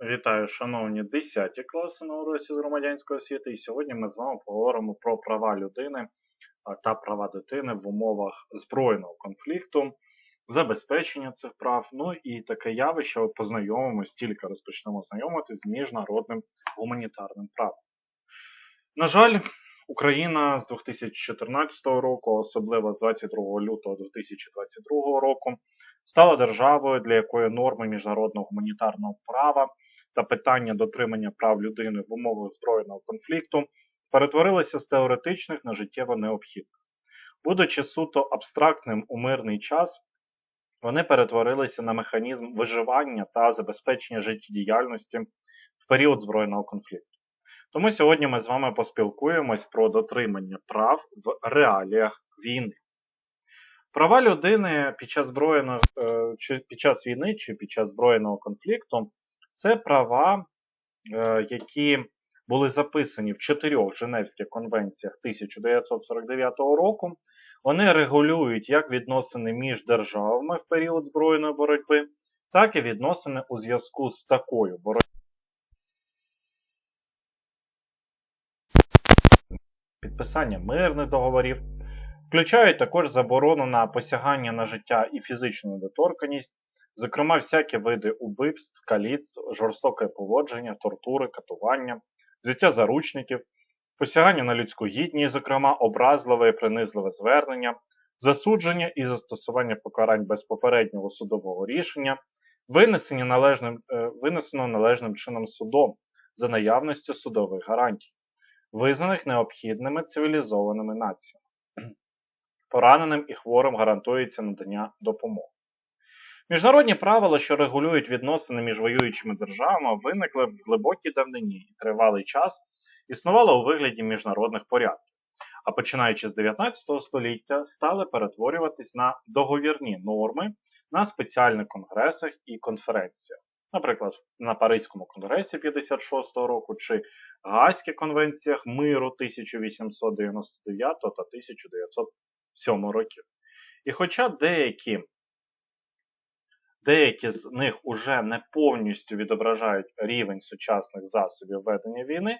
Вітаю, шановні 10 класи на уроці з громадянської освіти. І сьогодні ми з вами поговоримо про права людини та права дитини в умовах збройного конфлікту, забезпечення цих прав. Ну і таке явище познайомимось, тільки розпочнемо знайомитися з міжнародним гуманітарним правом. На жаль, Україна з 2014 року, особливо з 22 лютого 2022 року, стала державою, для якої норми міжнародного гуманітарного права та питання дотримання прав людини в умовах збройного конфлікту перетворилися з теоретичних на життєво необхідних. Будучи суто абстрактним у мирний час, вони перетворилися на механізм виживання та забезпечення життєдіяльності в період збройного конфлікту. Тому сьогодні ми з вами поспілкуємось про дотримання прав в реаліях війни. Права людини під час збройного, е, під час війни чи під час збройного конфлікту це права, е, які були записані в чотирьох Женевських конвенціях 1949 року. Вони регулюють як відносини між державами в період збройної боротьби, так і відносини у зв'язку з такою боротьбою. Підписання мирних договорів, включають також заборону на посягання на життя і фізичну недоторканність, зокрема, всякі види убивств, каліцтв, жорстоке поводження, тортури, катування, взяття заручників, посягання на людську гідність, зокрема, образливе і принизливе звернення, засудження і застосування покарань без попереднього судового рішення, винесення належним, е, винесено належним чином судом за наявністю судових гарантій, визнаних необхідними цивілізованими націями. Пораненим і хворим гарантується надання допомоги. Міжнародні правила, що регулюють відносини між воюючими державами, виникли в глибокій давнині і тривалий час існували у вигляді міжнародних порядків, а починаючи з 19 століття стали перетворюватись на договірні норми на спеціальних конгресах і конференціях. Наприклад, на Паризькому конгресі 56-го року чи Гаазьких конвенціях миру 1899 та 1907 років. І хоча деякі деякі з них уже не повністю відображають рівень сучасних засобів ведення війни,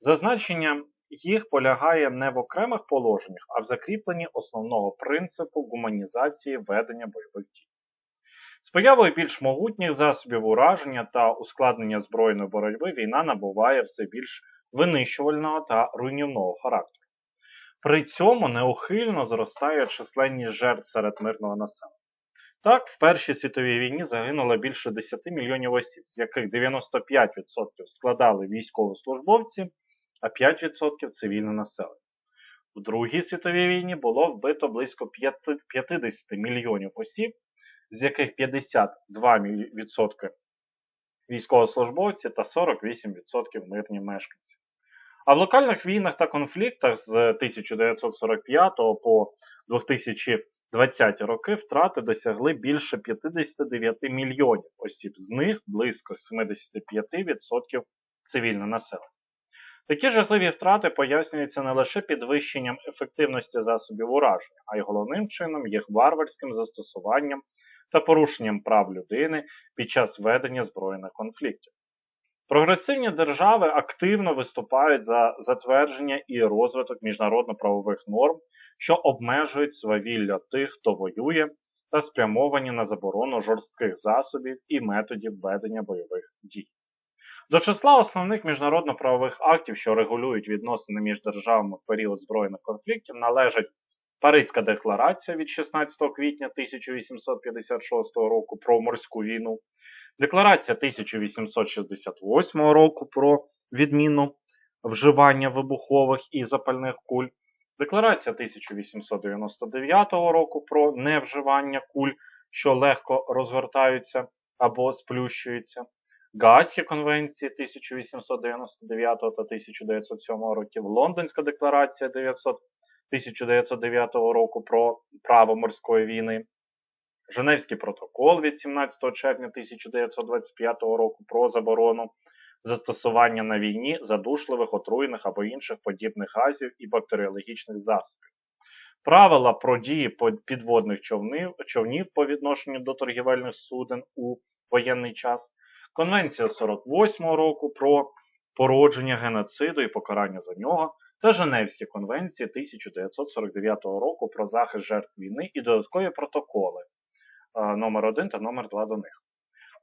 зазначення їх полягає не в окремих положеннях, а в закріпленні основного принципу гуманізації ведення бойових дій. З появою більш могутніх засобів ураження та ускладнення збройної боротьби війна набуває все більш винищувального та руйнівного характеру. При цьому неухильно зростає численність жертв серед мирного населення. Так, в Першій світовій війні загинуло більше 10 мільйонів осіб, з яких 95% складали військовослужбовці, а 5% цивільне населення. В Другій світовій війні було вбито близько 50 мільйонів осіб, з яких 52% військовослужбовці та 48% мирні мешканці. А в локальних війнах та конфліктах з 1945 по 2020 роки втрати досягли більше 59 мільйонів осіб, з них близько 75% цивільне населення. Такі жахливі втрати пояснюються не лише підвищенням ефективності засобів ураження, а й головним чином їх варварським застосуванням та порушенням прав людини під час ведення збройних конфліктів. Прогресивні держави активно виступають за затвердження і розвиток міжнародно-правових норм, що обмежують свавілля тих, хто воює, та спрямовані на заборону жорстких засобів і методів ведення бойових дій. До числа основних міжнародно-правових актів, що регулюють відносини між державами в період збройних конфліктів, належать Паризька декларація від 16 квітня 1856 року про морську війну, Декларація 1868 року про відміну вживання вибухових і запальних куль, Декларація 1899 року про невживання куль, що легко розгортаються або сплющуються, Гаазькі конвенції 1899 та 1907 років, Лондонська декларація 900 1909 року про право морської війни, Женевський протокол від 17 червня 1925 року про заборону застосування на війні задушливих, отруєних або інших подібних газів і бактеріологічних засобів. Правила про дії підводних човнів, човнів по відношенню до торгівельних суден у воєнний час, Конвенція 48-го року про породження геноциду і покарання за нього, та Женевські конвенції 1949 року про захист жертв війни і додаткові протоколи е, номер 1 та номер 2 до них.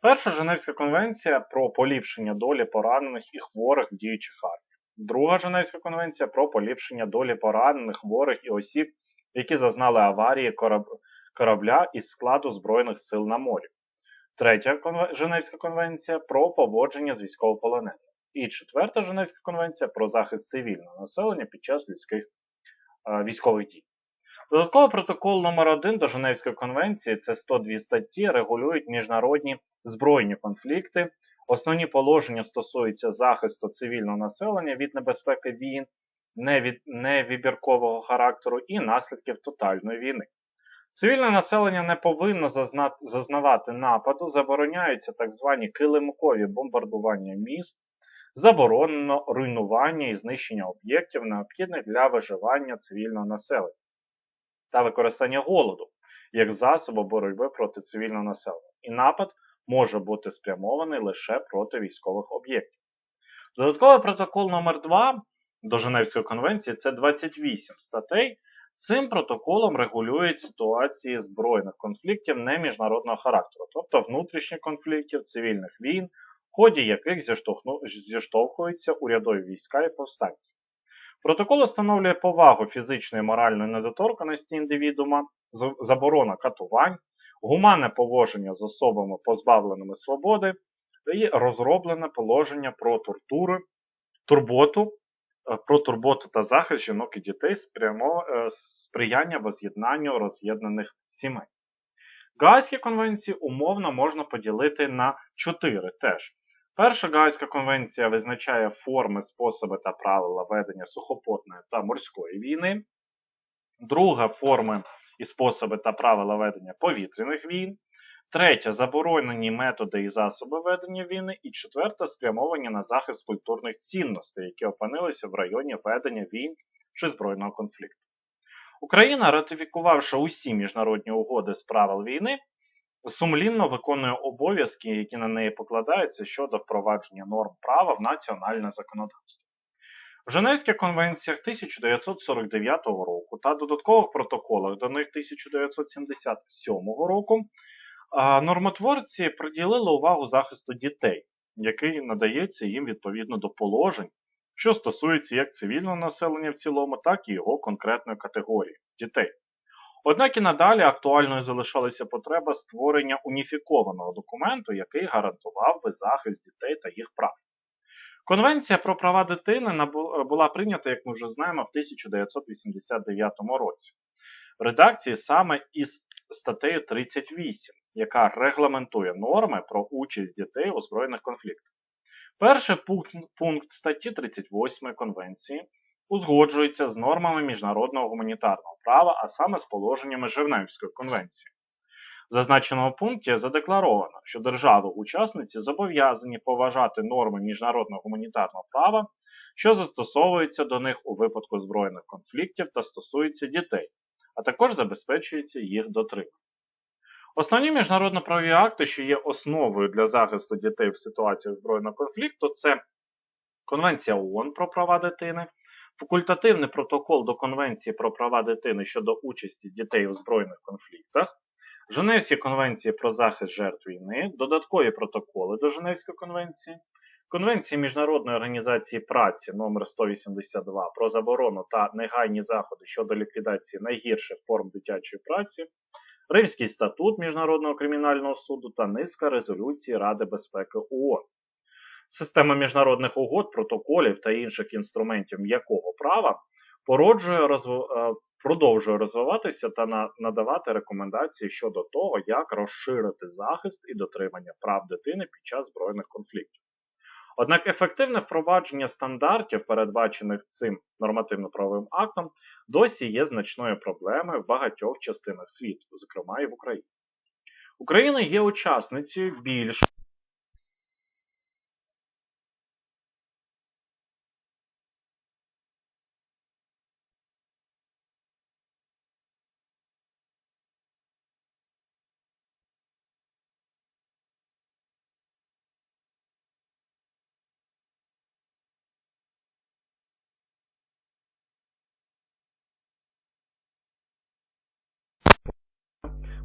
Перша Женевська конвенція про поліпшення долі поранених і хворих в діючих арміях. Друга Женевська конвенція про поліпшення долі поранених, хворих і осіб, які зазнали аварії корабля із складу Збройних сил на морі. Третя Женевська конвенція про поводження з військовополоненими. І четверта Женевська конвенція про захист цивільного населення під час людських е, військових дій. Додатковий протокол номер 1 до Женевської конвенції це 102 статті, регулюють міжнародні збройні конфлікти. Основні положення стосуються захисту цивільного населення від небезпеки війн, невибіркового характеру і наслідків тотальної війни. Цивільне населення не повинно зазнавати нападу, забороняються так звані килимкові бомбардування міст, заборонено руйнування і знищення об'єктів, необхідних для виживання цивільного населення та використання голоду як засобу боротьби проти цивільного населення. І напад може бути спрямований лише проти військових об'єктів. Додатковий протокол номер 2 до Женевської конвенції це 28 статей. Цим протоколом регулюють ситуації збройних конфліктів не міжнародного характеру, тобто внутрішніх конфліктів, цивільних війн, в ході яких зіштовхуються урядові війська і повстанці. Протокол встановлює повагу фізичної і моральної недоторканості індивідуума, заборона катувань, гуманне поводження з особами, позбавленими свободи, і розроблене положення про тортури, турботу, е, про турботу та захист жінок і дітей е, сприяння воз'єднанню роз'єднаних сімей. Гаазькі конвенції умовно можна поділити на чотири теж. Перша Гаазька конвенція визначає форми, способи та правила ведення сухопутної та морської війни. Друга форми і способи та правила ведення повітряних війн. Третя заборонені методи і засоби ведення війни. І четверта спрямовані на захист культурних цінностей, які опинилися в районі ведення війн чи збройного конфлікту. Україна, ратифікувавши усі міжнародні угоди з правил війни, сумлінно виконує обов'язки, які на неї покладаються щодо впровадження норм права в національне законодавство. В Женевських конвенціях 1949 року та додаткових протоколах до них 1977 року нормотворці приділили увагу захисту дітей, який надається їм відповідно до положень, що стосується як цивільного населення в цілому, так і його конкретної категорії дітей. Однак і надалі актуальною залишалася потреба створення уніфікованого документу, який гарантував би захист дітей та їх прав. Конвенція про права дитини була прийнята, як ми вже знаємо, в 1989 році. В редакції саме із статтею 38, яка регламентує норми про участь дітей у збройних конфліктах. Перший пункт, пункт статті 38 Конвенції узгоджується з нормами міжнародного гуманітарного права, а саме з положеннями Женевської конвенції. В зазначеному пункті задекларовано, що держави-учасниці зобов'язані поважати норми міжнародного гуманітарного права, що застосовуються до них у випадку збройних конфліктів та стосуються дітей, а також забезпечується їх дотримання. Основні міжнародно-правові акти, що є основою для захисту дітей в ситуаціях збройного конфлікту, це Конвенція ООН про права дитини, Факультативний протокол до Конвенції про права дитини щодо участі дітей у збройних конфліктах, Женевські конвенції про захист жертв війни, додаткові протоколи до Женевської конвенції, Конвенції Міжнародної організації праці номер 182 про заборону та негайні заходи щодо ліквідації найгірших форм дитячої праці, Римський статут Міжнародного кримінального суду та низка резолюцій Ради безпеки ООН. Система міжнародних угод, протоколів та інших інструментів м'якого права породжує, розв... Е, продовжує розвиватися та надавати рекомендації щодо того, як розширити захист і дотримання прав дитини під час збройних конфліктів. Однак ефективне впровадження стандартів, передбачених цим нормативно-правовим актом, досі є значною проблемою в багатьох частинах світу, зокрема і в Україні. Україна є учасницею більш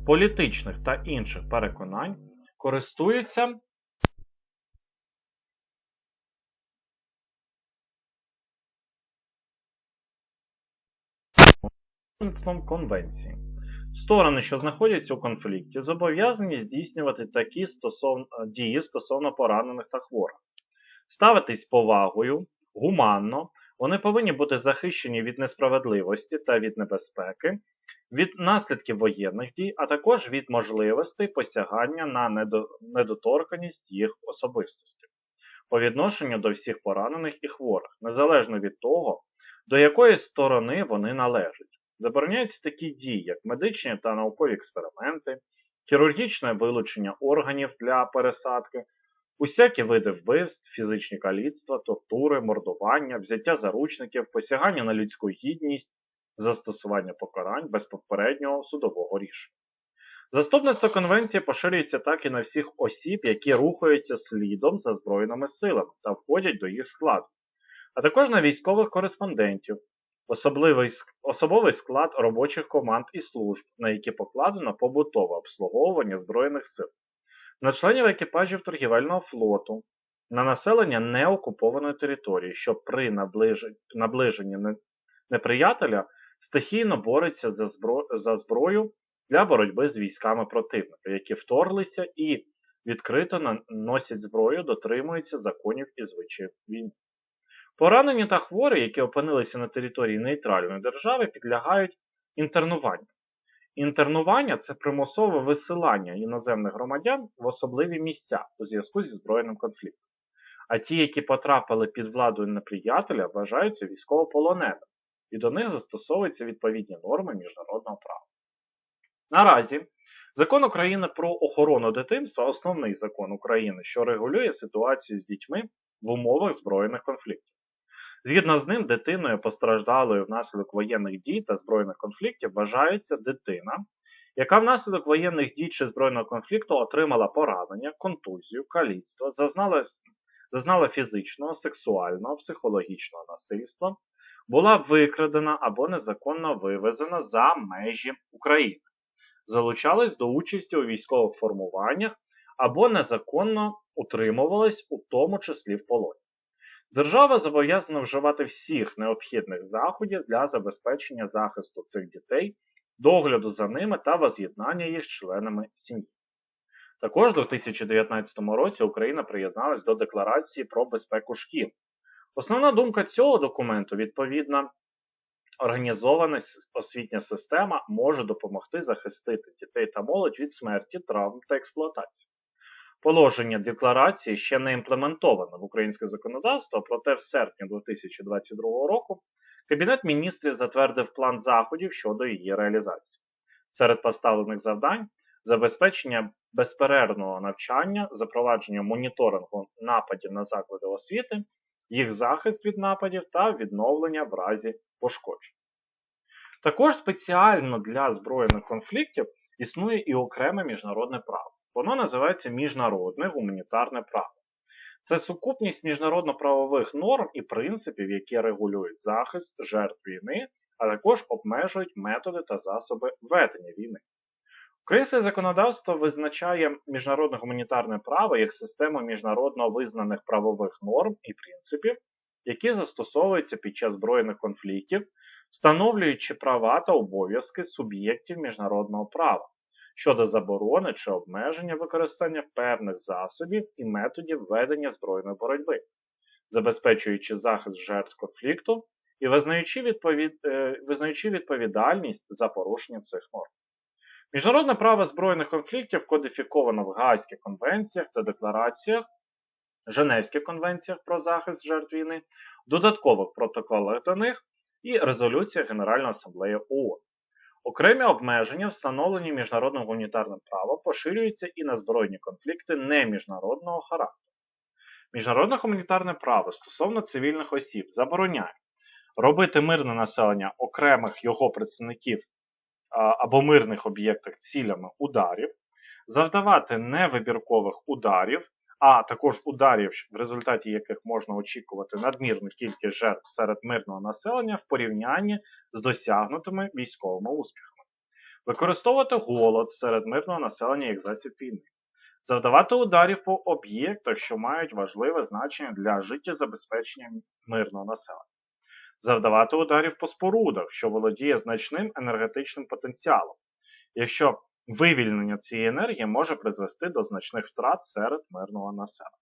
політичних та інших переконань користуються конвенції. Сторони, що знаходяться у конфлікті, зобов'язані здійснювати такі стосовно, дії стосовно поранених та хворих, ставитись повагою, гуманно, вони повинні бути захищені від несправедливості та від небезпеки, від наслідків воєнних дій, а також від можливостей посягання на недоторканість їх особистості по відношенню до всіх поранених і хворих, незалежно від того, до якої сторони вони належать. Забороняються такі дії, як медичні та наукові експерименти, хірургічне вилучення органів для пересадки, усякі види вбивств, фізичні каліцтва, тортури, мордування, взяття заручників, посягання на людську гідність, застосування покарань без попереднього судового рішення. Заступництво конвенції поширюється так і на всіх осіб, які рухаються слідом за Збройними силами та входять до їх складу, а також на військових кореспондентів, особливий, особовий склад робочих команд і служб, на які покладено побутове обслуговування Збройних сил, на членів екіпажів торгівельного флоту, на населення неокупованої території, що при наближенні неприятеля стихійно бореться за, збро... за зброю для боротьби з військами противника, які вторглися і відкрито носять зброю, дотримуються законів і звичаїв війни. Поранені та хворі, які опинилися на території нейтральної держави, підлягають інтернуванню. Інтернування це примусове висилання іноземних громадян в особливі місця у зв'язку зі збройним конфліктом. А ті, які потрапили під владу неприятеля, вважаються військовополоненими, і до них застосовуються відповідні норми міжнародного права. Наразі закон України про охорону дитинства основний закон України, що регулює ситуацію з дітьми в умовах збройних конфліктів. Згідно з ним, дитиною постраждалою внаслідок воєнних дій та збройних конфліктів вважається дитина, яка внаслідок воєнних дій чи збройного конфлікту отримала поранення, контузію, каліцтво, зазнала, зазнала фізичного, сексуального, психологічного насильства, була викрадена або незаконно вивезена за межі України, залучалась до участі у військових формуваннях або незаконно утримувалась, у тому числі в полоні. Держава зобов'язана вживати всіх необхідних заходів для забезпечення захисту цих дітей, догляду за ними та воз'єднання їх з членами сім'ї. Також у 2019 році Україна приєдналась до Декларації про безпеку шкіл. Основна думка цього документу відповідна організована освітня система може допомогти захистити дітей та молодь від смерті, травм та експлуатації. Положення декларації ще не імплементовано в українське законодавство, проте в серпні 2022 року Кабінет міністрів затвердив план заходів щодо її реалізації. Серед поставлених завдань забезпечення безперервного навчання, запровадження моніторингу нападів на заклади освіти, їх захист від нападів та відновлення в разі пошкоджень. Також спеціально для збройних конфліктів існує і окреме міжнародне право. Воно називається міжнародне гуманітарне право. Це сукупність міжнародно-правових норм і принципів, які регулюють захист жертв війни, а також обмежують методи та засоби ведення війни. Українське законодавство визначає міжнародне гуманітарне право як систему міжнародно визнаних правових норм і принципів, які застосовуються під час збройних конфліктів, встановлюючи права та обов'язки суб'єктів міжнародного права щодо заборони чи обмеження використання певних засобів і методів ведення збройної боротьби, забезпечуючи захист жертв конфлікту і визнаючи. Е, відповідальність за порушення цих норм. Міжнародне право збройних конфліктів кодифіковано в Гаазьких конвенціях та деклараціях, Женевських конвенціях про захист жертв війни, додаткових протоколах до них і резолюціях Генеральної асамблеї ООН. Окремі обмеження, встановлені міжнародним гуманітарним правом, поширюються і на збройні конфлікти неміжнародного характеру. Міжнародне гуманітарне право стосовно цивільних осіб забороняє робити мирне населення окремих його представників або мирних об'єктах цілями ударів, завдавати невибіркових ударів, а також ударів, в результаті яких можна очікувати надмірну кількість жертв серед мирного населення в порівнянні з досягнутими військовими успіхами. використовувати голод серед мирного населення як засіб війни, завдавати ударів по об'єктах, що мають важливе значення для життєзабезпечення мирного населення, завдавати ударів по спорудах, що володіє значним енергетичним потенціалом, якщо вивільнення цієї енергії може призвести до значних втрат серед мирного населення.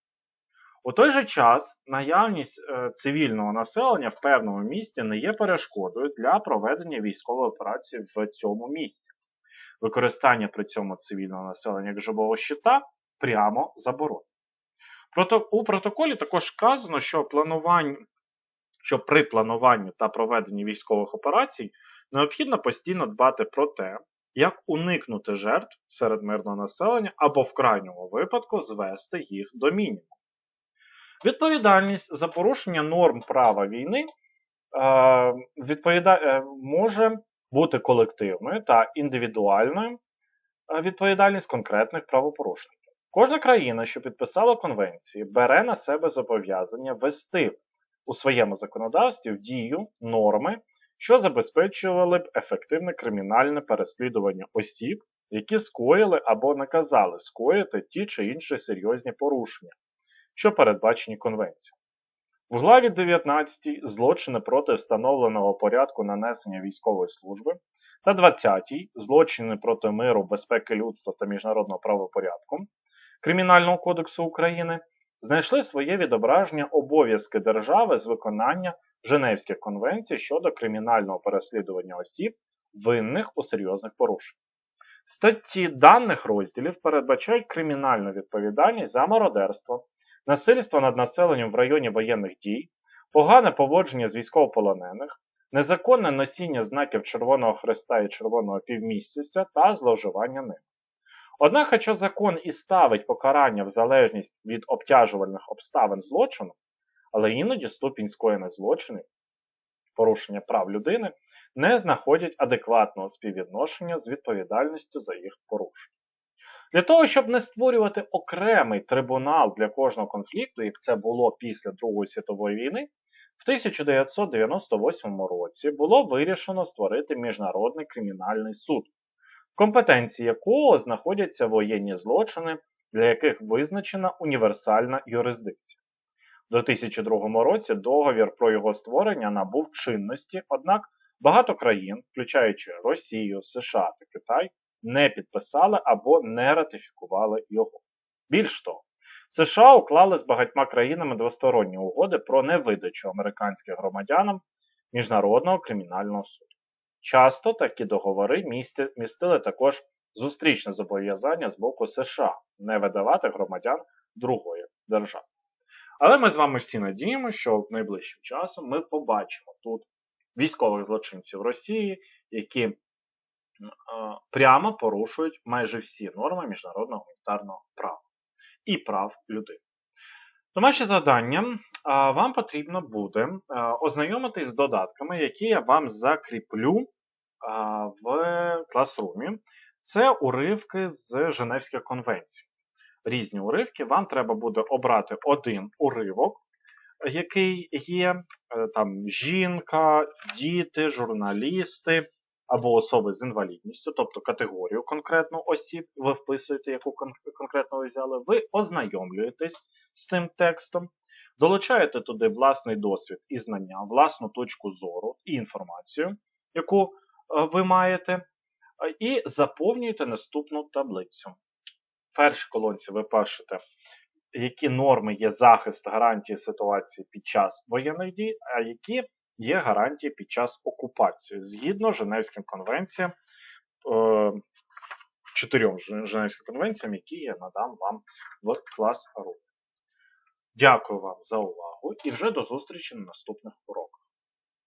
У той же час наявність е, цивільного населення в певному місті не є перешкодою для проведення військової операції в цьому місці. Використання при цьому цивільного населення як живого щита прямо заборонено. У протоколі також вказано, що планування, що при плануванні та проведенні військових операцій необхідно постійно дбати про те, як уникнути жертв серед мирного населення або в крайньому випадку звести їх до мінімуму. Відповідальність за порушення норм права війни е, відповіда... Е, може бути колективною та індивідуальною е, відповідальність конкретних правопорушників. Кожна країна, що підписала конвенції, бере на себе зобов'язання вести у своєму законодавстві в дію норми, що забезпечували б ефективне кримінальне переслідування осіб, які скоїли або наказали скоїти ті чи інші серйозні порушення, що передбачені конвенцією. В главі 19 злочини проти встановленого порядку нанесення військової служби та 20 злочини проти миру, безпеки людства та міжнародного правопорядку Кримінального кодексу України знайшли своє відображення обов'язки держави з виконання Женевських конвенцій щодо кримінального переслідування осіб, винних у серйозних порушеннях. Статті даних розділів передбачають кримінальну відповідальність за мародерство, насильство над населенням в районі воєнних дій, погане поводження з військовополонених, незаконне носіння знаків Червоного Христа і Червоного півмісяця та зловживання ним. Однак, хоча закон і ставить покарання в залежність від обтяжувальних обставин злочину, але іноді ступінь скоєних злочинів, порушення прав людини, не знаходять адекватного співвідношення з відповідальністю за їх порушення. Для того, щоб не створювати окремий трибунал для кожного конфлікту, як це було після Другої світової війни, в 1998 році було вирішено створити Міжнародний кримінальний суд, компетенції якого знаходяться воєнні злочини, для яких визначена універсальна юрисдикція. У 2002 році договір про його створення набув чинності, однак багато країн, включаючи Росію, США та Китай, не підписали або не ратифікували його. Більш того, США уклали з багатьма країнами двосторонні угоди про невидачу американським громадянам Міжнародного кримінального суду. Часто такі договори містили також зустрічне зобов'язання з боку США не видавати громадян другої держави. Але ми з вами всі надіємо, що найближчим часом ми побачимо тут військових злочинців Росії, які прямо порушують майже всі норми міжнародного гуманітарного права і прав людини. Домашнє завдання вам потрібно буде ознайомитись з додатками, які я вам закріплю в класрумі. Це уривки з Женевських конвенцій. Різні уривки. Вам треба буде обрати один уривок, який є е, там жінка, діти, журналісти або особи з інвалідністю, тобто категорію конкретно осіб, ви вписуєте, яку конкретно ви взяли, ви ознайомлюєтесь з цим текстом, долучаєте туди власний досвід і знання, власну точку зору і інформацію, яку е, ви маєте, і заповнюєте наступну таблицю. В першій колонці ви пишете, які норми є захист гарантії ситуації під час воєнних дій, а які є гарантії під час окупації згідно Женевським конвенціям, е, чотирьом Женевським конвенціям, які я надам вам в клас ру. Дякую вам за увагу і вже до зустрічі на наступних уроках.